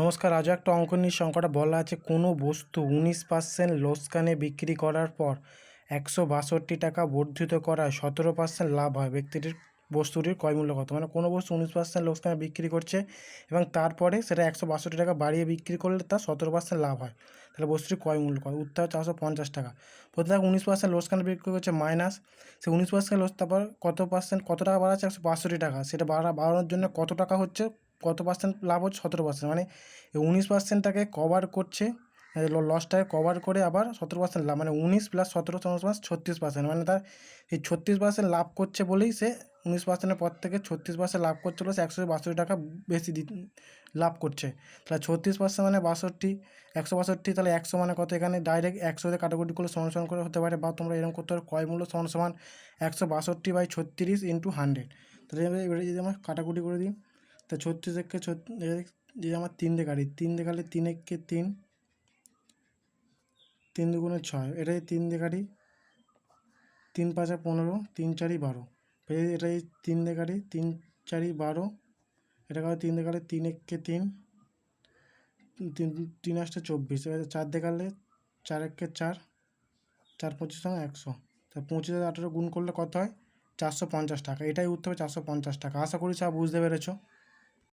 নমস্কার আজও একটা অঙ্ক নিয়ে সংখ্যাটা বলা আছে। কোনো বস্তু উনিশ পার্সেন্ট লোসকানে বিক্রি করার পর একশো বাষট্টি টাকা বর্ধিত করায় সতেরো পার্সেন্ট লাভ হয়। ব্যক্তিটির, বস্তুটির ক্রয় মূল্য কত? মানে কোনো বস্তু উনিশ পার্সেন্ট লোকসানে বিক্রি করছে এবং তারপরে সেটা একশো বাষট্টি টাকা বাড়িয়ে বিক্রি করলে তার সতেরো পার্সেন্ট লাভ হয়। তাহলে বস্তুটির ক্রয় মূল্য কত? উত্তর চারশো পঞ্চাশ টাকা। প্রথমে উনিশ পার্সেন্ট লোকসানে বিক্রি করছে মাইনাস সে উনিশ পার্সেন্ট লোস তারপর কত পার্সেন্ট কত টাকা বাড়াচ্ছে? একশো বাষট্টি টাকা। সেটা বাড়া, বাড়ানোর জন্য কত টাকা হচ্ছে? কত পার্সেন্ট লাভ হচ্ছে? সতেরো পার্সেন্ট মানে উনিশ পার্সেন্টটাকে কভার করছে লসটাকে কভার করে আবার সতেরো পার্সেন্ট লাভ মানে উনিশ প্লাস সতেরো প্লাস ছত্রিশ পার্সেন্ট মানে তার এই ছত্রিশ পার্সেন্ট লাভ করছে বলেই সে উনিশ পার্সেন্টের পর থেকে ছত্রিশ পার্সেন্ট লাভ করছে বলে সে একশো বাষট্টি টাকা বেশি লাভ করছে। তাহলে ছত্রিশ পার্সেন্ট মানে বাষট্টি, একশো বাষট্টি, তাহলে একশো মানে কত? এখানে ডাইরেক্ট একশোতে কাটাকুটি করলে সমান সমান করে হতে পারে বা তোমরা এরকম করতে পারো, ক্রয় মূল্য সমান সমান একশো বাষট্টি বাই ছত্রিশ ইন্টু হান্ড্রেড তাহলে এবারে যদি আমরা কাটাকুটি করে দিই। তা ছত্রিশ একে যদি আমার তিন কাটি তিন কাটলে তিন একে তিন তিন দুগুণে ছয় এটা যদি তিন কাটি তিন পাঁচা পনেরো, তিন চারি বারো এটা যদি- এটা যদি তিন কাটি তিন চারি বারো, এটা কাটে তিন কাটলে তিন একে তিন তিন তিন আসটা চব্বিশ, এবার চার কাটলে চার একে চার চার পঁচিশ সঙ্গে একশো, তা পঁচিশ হাজার আঠেরো গুণ করলে কত হয়? চারশো পঞ্চাশ টাকা, এটাই উত্তর হবে চারশো পঞ্চাশ টাকা, আশা করি সব বুঝতে পেরেছ।